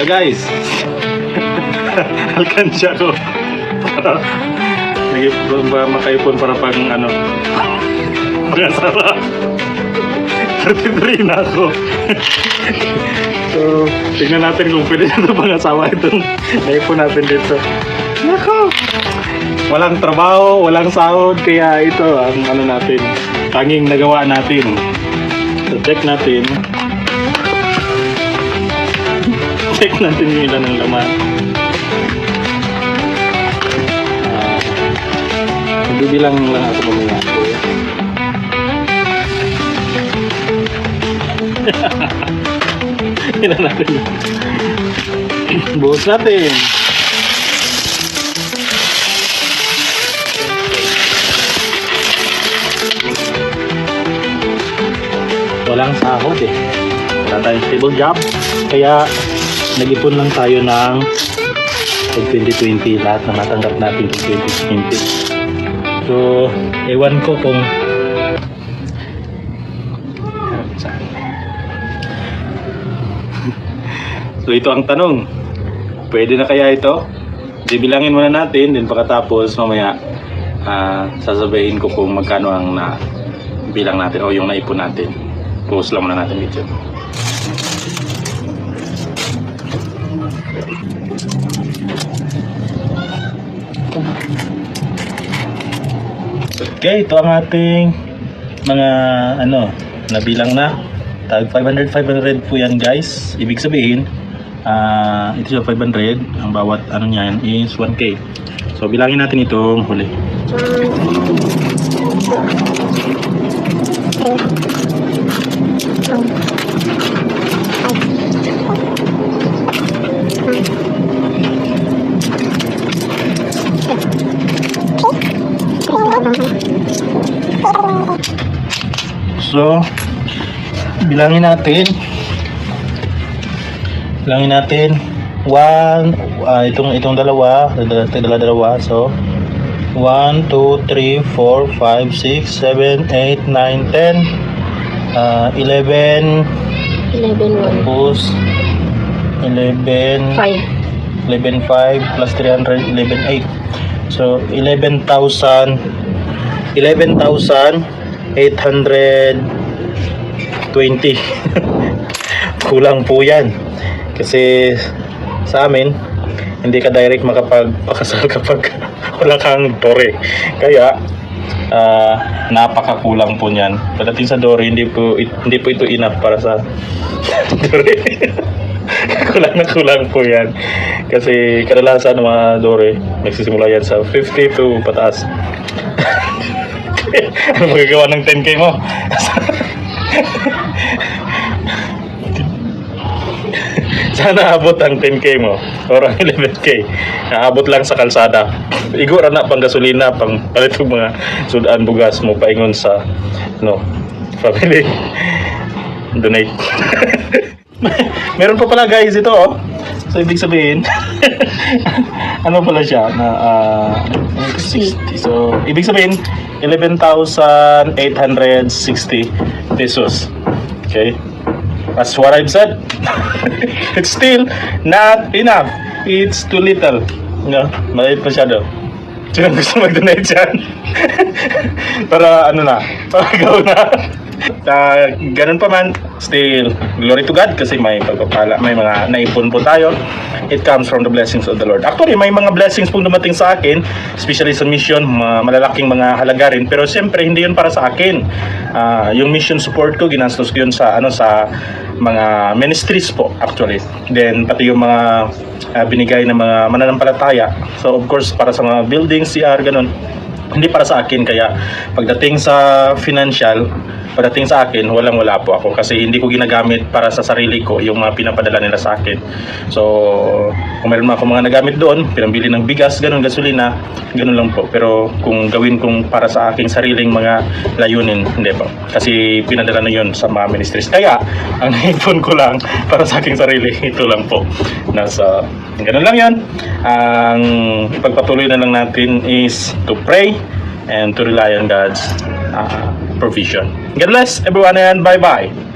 So guys, alkansya ko. Para, nag- ba makaipon para pang ano, mga sara. 33 na ako. so, tingnan natin kung pwede na ito pang asawa itong naipon natin dito. Nako! Walang trabaho, walang sahod, kaya ito ang ano natin, tanging nagawa natin. So, check natin. Check natin yung ilan ng laman. Ah, Bibilang lang ako mamaya. Ilan natin. Buhos natin. Walang sahod eh. Wala tayong stable job. Kaya nag-ipon lang tayo ng pag 2020 lahat na matanggap natin pag 2020. So, ewan ko kung So ito ang tanong. Pwede na kaya ito? Bibilangin muna natin, din pagkatapos mamaya ah, sasabihin ko kung magkano ang na bilang natin o yung naipon natin. Pause lang muna natin video. Okay, ito ang ating mga ano, nabilang na. Tag 500 500 po yan, guys. Ibig sabihin, ah ito yung 500, ang bawat ano niyan is 1k. So bilangin natin itong huli. So, bilangin natin. Bilangin natin. One, ah, itong itong dalawa, dala dala dalawa. So, 1 2 3 4 5 6 7 8 9 10 ah 11 11 1. tapos 11 5. 11.5 plus 300, 11.8. So, 11,000, 11,820. Kulang po yan. Kasi sa amin, hindi ka direct makapagpakasal kapag wala kang dore. Kaya, ah, napakakulang po niyan. Pagdating sa dore, hindi po, hindi po ito enough para sa dore. kulang na kulang po yan. Kasi kadalasan mga dore, nagsisimula yan sa 50 to pataas. Ano magagawa ng 10k mo? Sana abot ang 10k mo or ang 11k. Naabot lang sa kalsada. Igura na pang gasolina, pang palit mga sudan bugas mo paingon sa no family. Donate. Meron pa pala guys ito oh. So ibig sabihin ano pala siya na ah, 60. So ibig sabihin 11,860 pesos. Okay? That's what I've said. It's still not enough. It's too little. No, maliit masyado. Sino gusto mag-donate dyan? para ano na, para gawin na. Uh, ganun pa man, still, glory to God kasi may pagpapala, may mga naipon po tayo. It comes from the blessings of the Lord. Actually, may mga blessings pong dumating sa akin, especially sa mission, malalaking mga halaga rin. Pero siyempre, hindi yun para sa akin. Ah, yung mission support ko, ginastos ko yun sa, ano, sa mga ministries po, actually. Then, pati yung mga ah, binigay ng mga mananampalataya. So, of course, para sa mga buildings, CR, ganun hindi para sa akin kaya pagdating sa financial pagdating sa akin walang wala po ako kasi hindi ko ginagamit para sa sarili ko yung mga pinapadala nila sa akin. So kung meron ako mga nagamit doon pinambili ng bigas ganun gasolina ganun lang po. Pero kung gawin kong para sa aking sariling mga layunin hindi po. Kasi pinadala na yun sa mga ministries. Kaya ang naipon ko lang para sa aking sarili ito lang po. Nasa ganun lang yan ang ipagpatuloy na lang natin is to pray and to rely on God's uh, provision. God bless everyone and bye-bye.